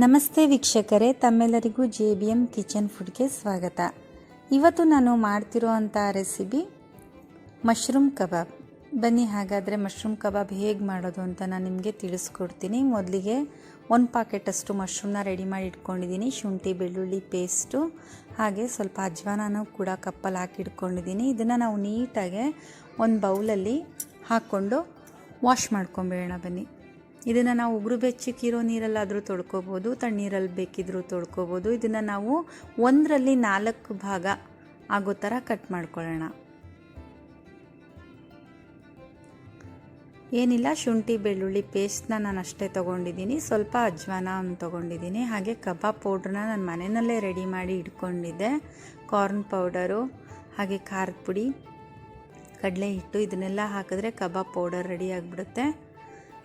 ನಮಸ್ತೆ ವೀಕ್ಷಕರೇ, ತಮ್ಮೆಲ್ಲರಿಗೂ ಜೆ ಬಿ ಎಂ ಕಿಚನ್ ಫುಡ್ಗೆ ಸ್ವಾಗತ. ಇವತ್ತು ನಾನು ಮಾಡ್ತಿರೋವಂಥ ರೆಸಿಪಿ ಮಶ್ರೂಮ್ ಕಬಾಬ್. ಬನ್ನಿ, ಹಾಗಾದರೆ ಮಶ್ರೂಮ್ ಕಬಾಬ್ ಹೇಗೆ ಮಾಡೋದು ಅಂತ ನಾನು ನಿಮಗೆ ತಿಳಿಸ್ಕೊಡ್ತೀನಿ. ಮೊದಲಿಗೆ ಒಂದು ಪಾಕೆಟಷ್ಟು ಮಶ್ರೂಮ್ನ ರೆಡಿ ಮಾಡಿ ಇಟ್ಕೊಂಡಿದ್ದೀನಿ. ಶುಂಠಿ, ಬೆಳ್ಳುಳ್ಳಿ ಪೇಸ್ಟು, ಹಾಗೆ ಸ್ವಲ್ಪ ಅಜ್ವಾನನೂ ಕೂಡ ಕಪ್ಪಲ್ಲಿ ಹಾಕಿ ಇಟ್ಕೊಂಡಿದ್ದೀನಿ. ಇದನ್ನು ನಾವು ನೀಟಾಗೆ ಒಂದು ಬೌಲಲ್ಲಿ ಹಾಕ್ಕೊಂಡು ವಾಶ್ ಮಾಡ್ಕೊಂಬಿಡೋಣ ಬನ್ನಿ. ಇದನ್ನು ನಾವು ಉಗುರು ಬೆಚ್ಚಕ್ಕಿರೋ ನೀರಲ್ಲಾದರೂ ತೊಳ್ಕೊಬೋದು, ತಣ್ಣೀರಲ್ಲಿ ಬೇಕಿದ್ರೂ ತೊಳ್ಕೊಬೋದು. ಇದನ್ನು ನಾವು ಒಂದರಲ್ಲಿ ನಾಲ್ಕು ಭಾಗ ಆಗೋ ಥರ ಕಟ್ ಮಾಡ್ಕೊಳ್ಳೋಣ. ಏನಿಲ್ಲ, ಶುಂಠಿ, ಬೆಳ್ಳುಳ್ಳಿ ಪೇಸ್ಟ್ನ ನಾನು ಅಷ್ಟೇ ತೊಗೊಂಡಿದ್ದೀನಿ. ಸ್ವಲ್ಪ ಅಜ್ವಾನ ತೊಗೊಂಡಿದ್ದೀನಿ. ಹಾಗೆ ಕಬಾಬ್ ಪೌಡ್ರನ್ನ ನಾನು ಮನೆಯಲ್ಲೇ ರೆಡಿ ಮಾಡಿ ಇಟ್ಕೊಂಡಿದ್ದೆ. ಕಾರ್ನ್ ಪೌಡರು ಹಾಗೆ ಖಾರದ ಪುಡಿ, ಕಡಲೆ ಹಿಟ್ಟು, ಇದನ್ನೆಲ್ಲ ಹಾಕಿದ್ರೆ ಕಬಾಬ್ ಪೌಡರ್ ರೆಡಿ ಆಗಿಬಿಡುತ್ತೆ.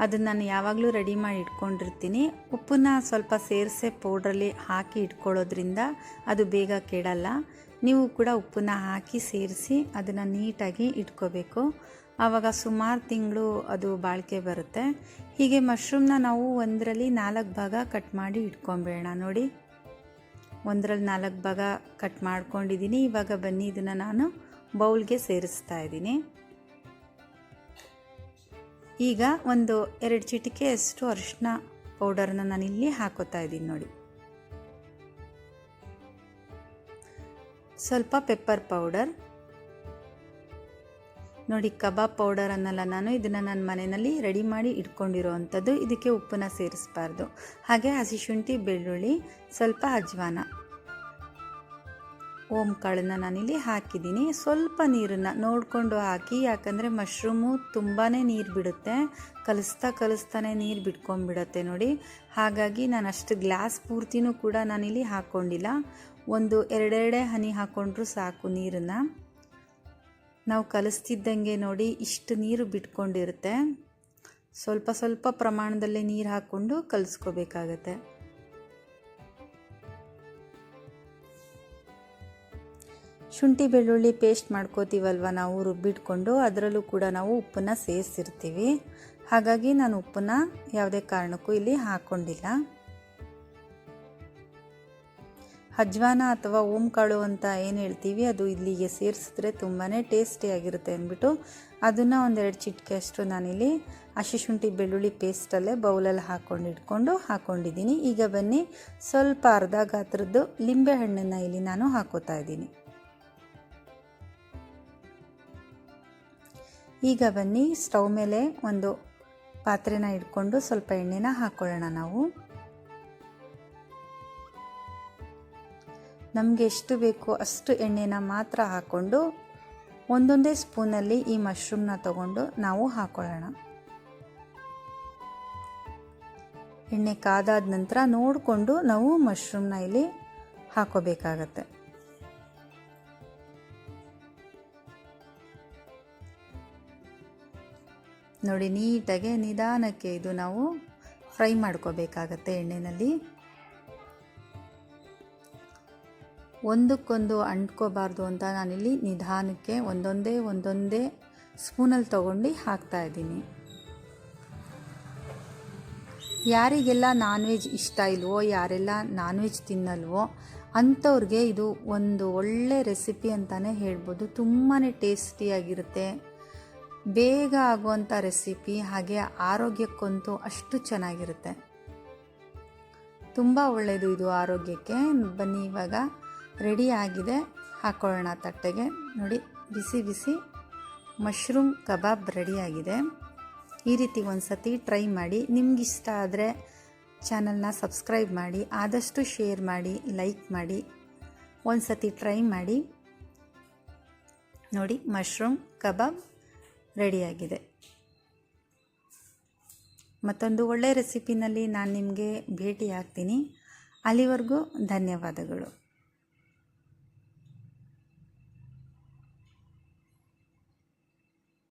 ಅದನ್ನು ನಾನು ಯಾವಾಗಲೂ ರೆಡಿ ಮಾಡಿ ಇಟ್ಕೊಂಡಿರ್ತೀನಿ. ಉಪ್ಪನ್ನ ಸ್ವಲ್ಪ ಸೇರಿಸಿ ಪೌಡ್ರಲ್ಲಿ ಹಾಕಿ ಇಟ್ಕೊಳ್ಳೋದ್ರಿಂದ ಅದು ಬೇಗ ಕೆಡಲ್ಲ. ನೀವು ಕೂಡ ಉಪ್ಪನ್ನ ಹಾಕಿ ಸೇರಿಸಿ ಅದನ್ನು ನೀಟಾಗಿ ಇಟ್ಕೋಬೇಕು. ಆವಾಗ ಸುಮಾರು ತಿಂಗಳು ಅದು ಬಾಳಿಕೆ ಬರುತ್ತೆ. ಹೀಗೆ ಮಶ್ರೂಮ್ನ ನಾವು ಒಂದರಲ್ಲಿ ನಾಲ್ಕು ಭಾಗ ಕಟ್ ಮಾಡಿ ಇಟ್ಕೊಂಬೇಡ ನೋಡಿ. ಒಂದರಲ್ಲಿ ನಾಲ್ಕು ಭಾಗ ಕಟ್ ಮಾಡ್ಕೊಂಡಿದ್ದೀನಿ ಇವಾಗ ಬನ್ನಿ, ಇದನ್ನು ನಾನು ಬೌಲ್ಗೆ ಸೇರಿಸ್ತಾ ಇದ್ದೀನಿ ಈಗ ಒಂದು ಎರಡು ಚಿಟಿಕೆಯಷ್ಟು ಅರಿಶಿನ ಪೌಡರ್ನ ಇಲ್ಲಿ ಹಾಕೋತಾ ಇದ್ದೀನಿ ನೋಡಿ. ಸ್ವಲ್ಪ ಪೆಪ್ಪರ್ ಪೌಡರ್. ನೋಡಿ, ಕಬಾಬ್ ಪೌಡರ್ ಅನ್ನಲ್ಲ ನಾನು, ಇದನ್ನು ನನ್ನ ಮನೆಯಲ್ಲಿ ರೆಡಿ ಮಾಡಿ ಇಟ್ಕೊಂಡಿರೋ ಅಂಥದ್ದು ಇದಕ್ಕೆ ಉಪ್ಪನ್ನ ಸೇರಿಸಬಾರ್ದು. ಹಾಗೆ ಹಸಿ ಶುಂಠಿ, ಬೆಳ್ಳುಳ್ಳಿ, ಸ್ವಲ್ಪ ಅಜ್ವಾನ. ಓಮ್ ಕಾಳನ್ನು ನಾನಿಲ್ಲಿ ಹಾಕಿದ್ದೀನಿ. ಸ್ವಲ್ಪ ನೀರನ್ನು ನೋಡಿಕೊಂಡು ಹಾಕಿ, ಯಾಕಂದರೆ ಮಶ್ರೂಮು ತುಂಬಾ ನೀರು ಬಿಡುತ್ತೆ. ಕಲಿಸ್ತಾ ಕಲಿಸ್ತಾನೆ ನೀರು ಬಿಟ್ಕೊಂಡ್ಬಿಡತ್ತೆ ನೋಡಿ. ಹಾಗಾಗಿ ನಾನು ಅಷ್ಟು ಗ್ಲಾಸ್ ಪೂರ್ತಿನೂ ಕೂಡ ನಾನಿಲ್ಲಿ ಹಾಕ್ಕೊಂಡಿಲ್ಲ ಒಂದು ಎರಡೆರಡೇ ಹನಿ ಹಾಕ್ಕೊಂಡ್ರು ಸಾಕು ನೀರನ್ನು. ನಾವು ಕಲಿಸ್ತಿದ್ದಂಗೆ ನೋಡಿ ಇಷ್ಟು ನೀರು ಬಿಟ್ಕೊಂಡಿರುತ್ತೆ. ಸ್ವಲ್ಪ ಸ್ವಲ್ಪ ಪ್ರಮಾಣದಲ್ಲಿ ನೀರು ಹಾಕ್ಕೊಂಡು ಕಲಿಸ್ಕೋಬೇಕಾಗತ್ತೆ. ಶುಂಠಿ ಬೆಳ್ಳುಳ್ಳಿ ಪೇಸ್ಟ್ ಮಾಡ್ಕೋತೀವಲ್ವ ನಾವು ರುಬ್ಬಿಟ್ಕೊಂಡು ಅದರಲ್ಲೂ ಕೂಡ ನಾವು ಉಪ್ಪನ್ನು ಸೇರಿಸಿರ್ತೀವಿ. ಹಾಗಾಗಿ ನಾನು ಉಪ್ಪನ್ನ ಯಾವುದೇ ಕಾರಣಕ್ಕೂ ಇಲ್ಲಿ ಹಾಕ್ಕೊಂಡಿಲ್ಲ ಅಜ್ವಾನ ಅಥವಾ ಓಂಕಾಳು ಅಂತ ಏನು ಹೇಳ್ತೀವಿ, ಅದು ಇಲ್ಲಿಗೆ ಸೇರಿಸಿದ್ರೆ ತುಂಬಾ ಟೇಸ್ಟಿಯಾಗಿರುತ್ತೆ ಅಂದ್ಬಿಟ್ಟು ಅದನ್ನು ಒಂದೆರಡು ಚಿಟಿಕೆ ಅಷ್ಟು ನಾನಿಲ್ಲಿ ಹಸಿ ಶುಂಠಿ ಬೆಳ್ಳುಳ್ಳಿ ಪೇಸ್ಟಲ್ಲೇ ಬೌಲಲ್ಲಿ ಹಾಕ್ಕೊಂಡು ಇಟ್ಕೊಂಡು ಹಾಕ್ಕೊಂಡಿದ್ದೀನಿ ಈಗ ಬನ್ನಿ ಸ್ವಲ್ಪ ಅರ್ಧ ಗಾತ್ರದ್ದು ಲಿಂಬೆ ಹಣ್ಣನ್ನು ಇಲ್ಲಿ ನಾನು ಹಾಕೋತಾ ಇದ್ದೀನಿ. ಈಗ ಬನ್ನಿ, ಸ್ಟವ್ ಮೇಲೆ ಒಂದು ಪಾತ್ರೆನ ಇಟ್ಕೊಂಡು ಸ್ವಲ್ಪ ಎಣ್ಣೆನ ಹಾಕ್ಕೊಳ್ಳೋಣ ನಾವು. ನಮಗೆ ಎಷ್ಟು ಬೇಕೋ ಅಷ್ಟು ಎಣ್ಣೆನ ಮಾತ್ರ ಹಾಕ್ಕೊಂಡು ಒಂದೊಂದೇ ಸ್ಪೂನಲ್ಲಿ ಈ ಮಶ್ರೂಮ್ನ ತಗೊಂಡು ನಾವು ಹಾಕೊಳ್ಳೋಣ. ಎಣ್ಣೆ ಕಾದಾದ ನಂತರ ನೋಡಿಕೊಂಡು ನಾವು ಮಶ್ರೂಮ್ನ ಇಲ್ಲಿ ಹಾಕೋಬೇಕಾಗತ್ತೆ. ನೋಡಿ, ನೀಟಾಗೆ ನಿಧಾನಕ್ಕೆ ಇದು ನಾವು ಫ್ರೈ ಮಾಡ್ಕೋಬೇಕಾಗತ್ತೆ ಎಣ್ಣೆಯಲ್ಲಿ ಒಂದಕ್ಕೊಂದು ಅಂಟ್ಕೋಬಾರ್ದು ಅಂತ ನಾನಿಲ್ಲಿ ನಿಧಾನಕ್ಕೆ ಒಂದೊಂದೇ ಒಂದೊಂದೇ ಸ್ಪೂನಲ್ಲಿ ತೊಗೊಂಡು ಹಾಕ್ತಾ ಇದ್ದೀನಿ. ಯಾರಿಗೆಲ್ಲ ನಾನ್ ವೆಜ್ ಇಷ್ಟ ಇಲ್ವೋ, ಯಾರೆಲ್ಲ ನಾನ್ ವೆಜ್ ತಿನ್ನಲ್ವೋ, ಅಂಥವ್ರಿಗೆ ಇದು ಒಂದು ಒಳ್ಳೆ ರೆಸಿಪಿ ಅಂತಲೇ ಹೇಳ್ಬೋದು. ತುಂಬಾ ಟೇಸ್ಟಿಯಾಗಿರುತ್ತೆ. ಬೇಗ ಆಗುವಂಥ ರೆಸಿಪಿ ಹಾಗೆ ಆರೋಗ್ಯಕ್ಕಂತೂ ಅಷ್ಟು ಚೆನ್ನಾಗಿರುತ್ತೆ. ತುಂಬ ಒಳ್ಳೆಯದು ಇದು ಆರೋಗ್ಯಕ್ಕೆ. ಬನ್ನಿ ಇವಾಗ ರೆಡಿ ಆಗಿದೆ. ಹಾಕ್ಕೊಳ್ಳೋಣ ತಟ್ಟೆಗೆ. ನೋಡಿ, ಬಿಸಿ ಬಿಸಿ ಮಶ್ರೂಮ್ ಕಬಾಬ್ ರೆಡಿಯಾಗಿದೆ ಈ ರೀತಿ ಒಂದು ಸತಿ ಟ್ರೈ ಮಾಡಿ. ನಿಮಗಿಷ್ಟ ಆದರೆ ಚಾನಲ್ನ ಸಬ್ಸ್ಕ್ರೈಬ್ ಮಾಡಿ. ಆದಷ್ಟು ಶೇರ್ ಮಾಡಿ ಲೈಕ್ ಮಾಡಿ. ಒಂದು ಸತಿ ಟ್ರೈ ಮಾಡಿ. ನೋಡಿ ಮಶ್ರೂಮ್ ಕಬಾಬ್ ರೆಡಿಯಾಗಿದೆ. ಮತ್ತೊಂದು ಒಳ್ಳೆಯ ರೆಸಿಪಿನಲ್ಲಿ ನಾನು ನಿಮಗೆ ಭೇಟಿ ಆಗ್ತೀನಿ ಅಲ್ಲಿವರೆಗೂ ಧನ್ಯವಾದಗಳು.